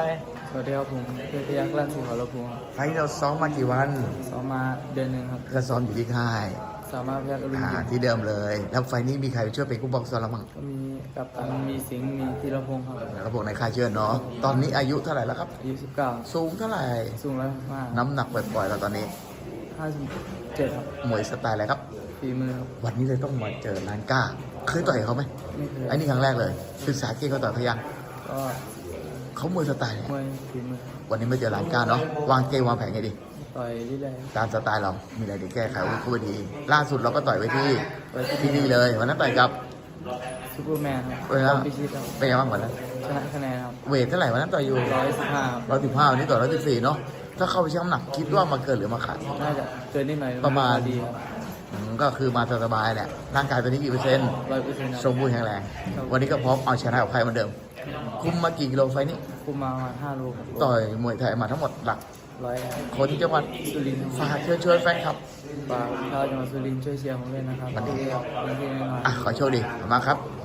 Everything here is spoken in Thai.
สวัสดีครับผมเพชรพยักษ์ลั่นสุขรภูมิครับไฟท์เราซ้อมมากี่วันซ้อมมาเดือนหนึ่งครับก็ซ้อมอยู่ที่ค่ายสามารถพยักษ์อรุณอ่ายิมที่เดิมเลย แล้วไฟท์นี้มีใครช่วยเป็นกู้บอกซ้อมเราบ้างก็มีกัปตันมีสิงห์มีธีรพงศ์ครับแล้วก็พวกในค่ายเชิญเนาะตอนนี้อายุเท่าไหร่แล้วครับ อายุสิบเก้าสูงเท่าไหร่ สูงร้อยห้าน้ำหนักปล่อยๆเราตอนนี้ห้าสิบเจ็ดครับมวยสไตล์อะไรครับ ฝีมือครับวันนี้เลยต้องมาเจอลานก้า เคยต่อยเขาไหมไม่เคยไอ้นี่ครั้งแรกเลยศึกษาเก่งเขาต่อยเขายังก็ เขามวยสไตล์ไหนมวยฝีมือครับวันนี้มาเจอลานก้าเนาะวางเกมวางแผนไงดีต่อยเรื่อยตามสไตล์เรามีอะไรดีแก้ไขวุฒิดีล่าสุดเราก็ต่อยไว้ที่ๆต่อยที่ที่นี่เลยวันนั้นต่อยกับซูเปอร์แมนครับเวลาพิชิตครับเป็นยังไงบ้างวันนั้นชนะคะแนนครับเวทเท่าไหร่วันนั้นต่อยอยู่ร้อยสิบห้าครับร้อยสิบห้าวันนี้ต่อร้อยสิบสี่เนาะถ้าเข้าไปชั่งน้ำหนักคิดว่ามาเกินหรือมาขาด น่าจะเกินนิดหน่อยประมาณ ดีครับอืมก็คือมาสบายๆแหละร่างกายตอนนี้กี่เปอร์เซ็นต์ร้อยเปอร์เซ็นต์สมบูรณ์แข็งแรง วันนี้ก็พร้อมเอาชนะกับใครเหมือนเดิม คุมมากี่กิโลไฟล์นี้ คุมมาประมาณห้าโลครับต่อยมวยไทยมาทั้งหมดหลัก ร้อยคนจังหวัดสุรินทร์ฝากเชิญชวนแฟนคลับฝากชาวจังหวัดสุรินทร์ช่วยเชียร์ผมด้วยนะครับวันนี้วันที่แน่นอน อะขอโชคดีขอบคุณมากครับ